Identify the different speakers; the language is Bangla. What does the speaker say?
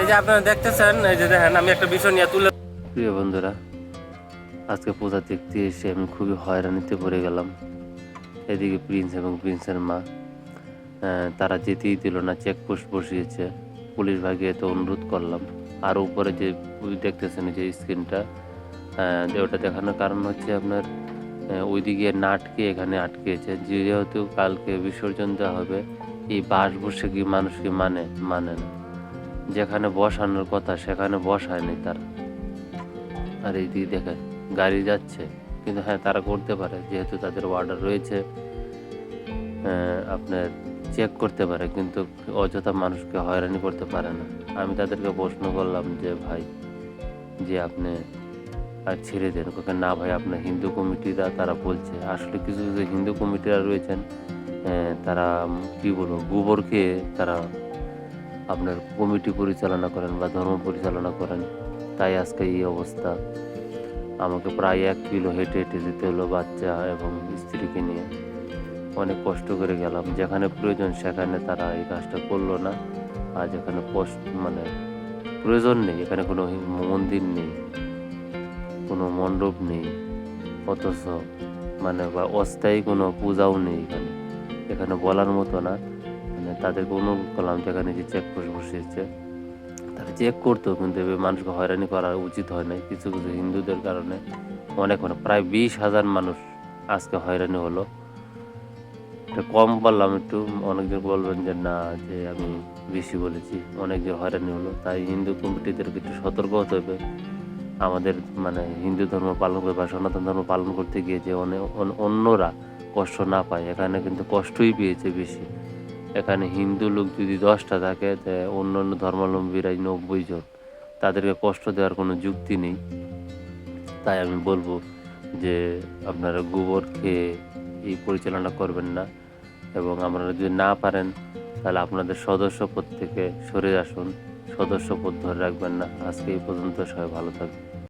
Speaker 1: এই যে আপনারা দেখতেছেন, এই যে দেখেন, আমি একটা বিষয় নিয়ে তুলে
Speaker 2: প্রিয় বন্ধুরা, আজকে পূজা দেখতে এসে আমি খুবই হয়রানিতে পড়ে গেলাম। এদিকে প্রিন্স এবং প্রিন্সের মা তারা যেতেই দিল না, চেকপোস্ট বসিয়েছে। পুলিশ ভাগিয়ে তো অনুরোধ করলাম। আর উপরে যে দেখতেছেন যে স্ক্রিনটা ওটা দেখানোর কারণ হচ্ছে আপনার ওইদিকে না আটকে এখানে আটকেছে। যেহেতু কালকে বিসর্জন দেওয়া হবে, এই বাস বসে কি মানুষকে মানে মানে না। যেখানে বসানোর কথা সেখানে বসায়নি তারা। আর এই দিকে দেখেন গাড়ি যাচ্ছে, কিন্তু হ্যাঁ তারা করতে পারে, যেহেতু তাদের অর্ডার রয়েছে আপনার চেক করতে পারে, কিন্তু অযথা মানুষকে হয়রানি করতে পারে না। আমি তাদেরকে প্রশ্ন করলাম যে, ভাই, যে আপনি আর ছেড়ে দেন ওকে না ভাই, আপনার হিন্দু কমিটিরা, তারা বলছে, আসলে কিছু কিছু হিন্দু কমিটিরা রয়েছেন তারা, কি বলব গোবর খেয়ে তারা আপনার কমিটি পরিচালনা করেন বা ধর্ম পরিচালনা করেন, তাই আজকে এই অবস্থা। আমাকে প্রায় এক কিলো হেঁটে হেঁটে যেতে হলো বাচ্চা এবং স্ত্রীকে নিয়ে। অনেক কষ্ট করে গেলাম। যেখানে প্রয়োজন সেখানে তারা এই কাজটা করল না। আর যেখানে কষ্ট মানে প্রয়োজন নেই, এখানে কোনো মন্দির নেই, কোনো মণ্ডপ নেই, অথচ মানে বা অস্থায়ী কোনো পূজাও নেই এখানে। এখানে বলার মতো না। মানে তাদেরকে অনুরোধ করলাম যেখানে যে চেক পোস্ট বসিয়েছে। তারা চেক করতো কিন্তু এভাবে মানুষকে হয়রানি করা উচিত হয় না কিছু কিছু হিন্দুদের কারণে অনেক মানে প্রায় বিশ হাজার মানুষ আজকে হয়রানি হলো। এটা কম বললাম, একটু অনেকজন বলবেন যে, না, যে আমি বেশি বলেছি। অনেকজন হয়রানি হলো। তাই হিন্দু কমিটিদেরকে একটু সতর্ক হতে হবে। আমাদের মানে হিন্দু ধর্ম পালন করে বা সনাতন ধর্ম পালন করতে গিয়ে যে অনেক অন্যরা কষ্ট না পায়, এখানে কিন্তু কষ্টই পেয়েছে বেশি। এখানে হিন্দু লোক যদি দশটা থাকে অন্য অন্য ধর্মাবলম্বীরাই নব্বই জন, তাদেরকে কষ্ট দেওয়ার কোনো যুক্তি নেই। তাই আমি বলব যে, আপনারা গোবর খেয়ে এই পরিচালনা করবেন না। এবং আপনারা যদি না পারেন, তাহলে আপনাদের সদস্য পদ থেকে সরে আসুন। সদস্য পদ ধরে রাখবেন না। আজকে এই পর্যন্ত সবাই ভালো থাকবে